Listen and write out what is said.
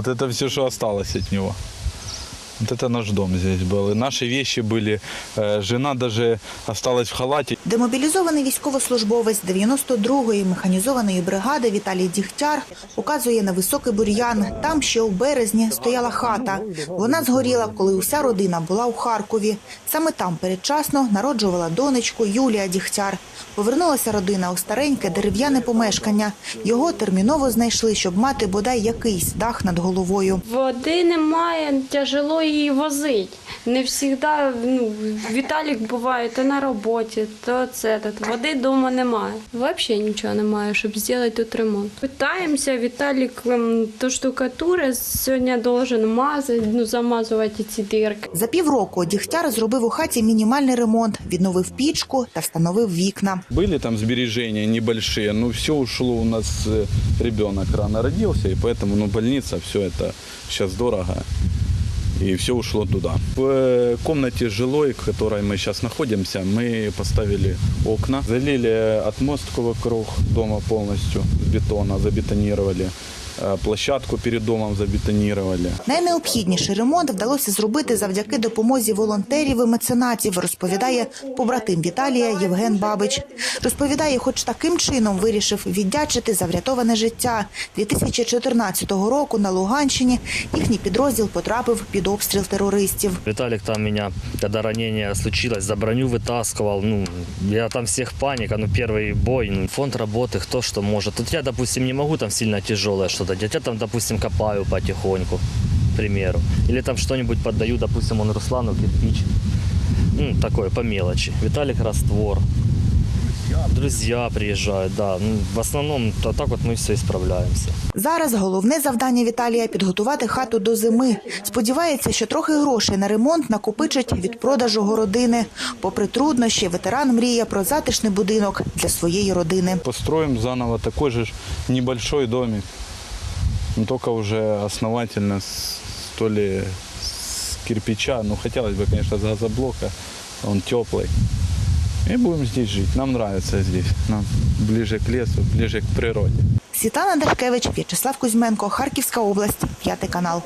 Вот это все, что осталось от него. Вот это наш дом здесь был. И наши вещи были. Э, Жена даже осталась в халате. Демобілізований військовослужбовець 92-ї механізованої бригади Віталій Дігтяр указує на високий бур'ян. Там ще у березні стояла хата. Вона згоріла, коли уся родина була у Харкові. Саме там передчасно народжувала донечку Юлія Дігтяр. Повернулася родина у стареньке дерев'яне помешкання. Його терміново знайшли, щоб мати бодай якийсь дах над головою. Води немає, тяжело її возити. Не завжди, ну, Віталік буває то на роботі, то це, то води вдома немає. Взагалі нічого немає, щоб зробити тут ремонт. Питаємося, Віталік ем, то штукатури сьогодні должен мазати, ну, замазувати ці дірки. За півроку Дігтяр зробив у хаті мінімальний ремонт, відновив пічку та встановив вікна. Были там сбережения небольшие, но все ушло у нас. э, Ребенок рано родился, и поэтому ну, больница, все это сейчас дорого. И все ушло туда. В э, комнате жилой, в которой мы сейчас находимся, мы поставили окна, залили отмостку вокруг дома полностью с бетона, забетонировали. Э, Площадку перед домом забетонировали. Найнеобхідніший ремонт вдалося зробити завдяки допомозі волонтерів і меценатів, розповідає побратим Віталія Євген Бабич. Розповідає, хоч таким чином вирішив віддячити за врятоване життя. 2014 року на Луганщині їхній підрозділ потрапив під обстріл терористів. Виталик там меня, когда ранение случилось, за броню вытаскивал. Ну, я там всех паника, ну, первый бой, ну, фонд работы, кто что может. Тут я, допустим, не могу там сильно тяжелое что-то делать. Я там, допустим, копаю потихоньку, к примеру. Или там что-нибудь поддаю, допустим, он Руслану кирпич. Ну, такое, по мелочи. Виталик раствор. Друзья приезжают, да. Ну, в основном, то так вот мы все исправляемся. Зараз головне завдання Віталія підготувати хату до зими. Сподівається, що трохи грошей на ремонт накопичить від продажу городини. Попри труднощі, ветеран мріє про затишний будинок для своєї родини. Построим заново такой же ж небольшой домик, но только уже основательно, с, то ли с кирпича, ну хотелось бы, конечно, с газоблока, он теплый. И будем здесь жить. Нам нравится здесь, нам ближе к лесу, ближе к природе. Світлана Дашкевич, В'ячеслав Кузьменко, Харківська область, п'ятий канал.